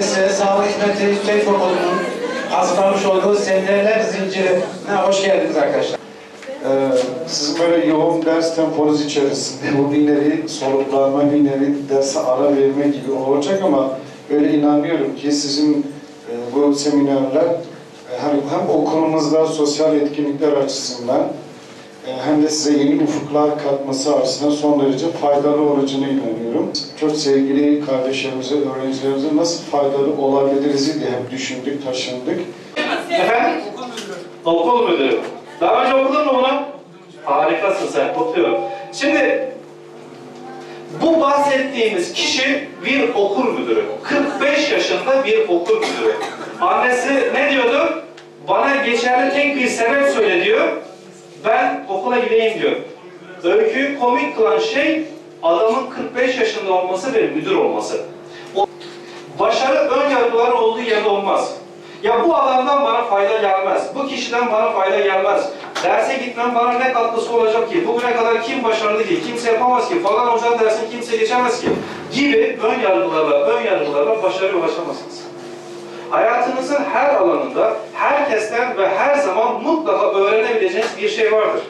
Size Sağlık Hizmetleri Yüksek Okulu'nun hazırlamış olduğu seminerler zincirine hoş geldiniz arkadaşlar. Ee, sizin böyle yoğun ders temponuz içerisinde bu bir nevi soluklanma, bir derse ara verme gibi olacak ama öyle inanıyorum ki sizin e, bu seminerler e, hem, hem okulumuzda sosyal etkinlikler açısından hem de size yeni ufuklar katması açısından son derece faydalı olacağına inanıyorum. Çok sevgili kardeşlerimize, öğrencilerimize nasıl faydalı olabiliriz diye hep düşündük, taşındık. Efendim? Okul müdürü. Daha önce okudun mu bunu? Harikasın sen, kutluyorum. Şimdi bu bahsettiğimiz kişi bir okul müdürü. 45 yaşında bir okul müdürü. Annesi ne diyordu? Bana geçerli tek bir sebep söyle diyor. Ben okula gideyim diyor. Öyküyü komik kılan şey adamın 45 yaşında olması ve müdür olması. O Başarı ön yargıların olduğu yerde olmaz. Ya bu adamdan bana fayda gelmez. Bu kişiden bana fayda gelmez. Derse gitmem bana ne katkısı olacak ki? Bugüne kadar kim başarılı ki? Kimse yapamaz ki? Falan hocanın dersini kimse geçemez ki? Gibi ön yargılarla, ön yargılarla başarıya ulaşamazsınız. Hayatınızın her alanında herkesten ve her zaman mutlaka öğrenebileceğiniz bir şey vardır.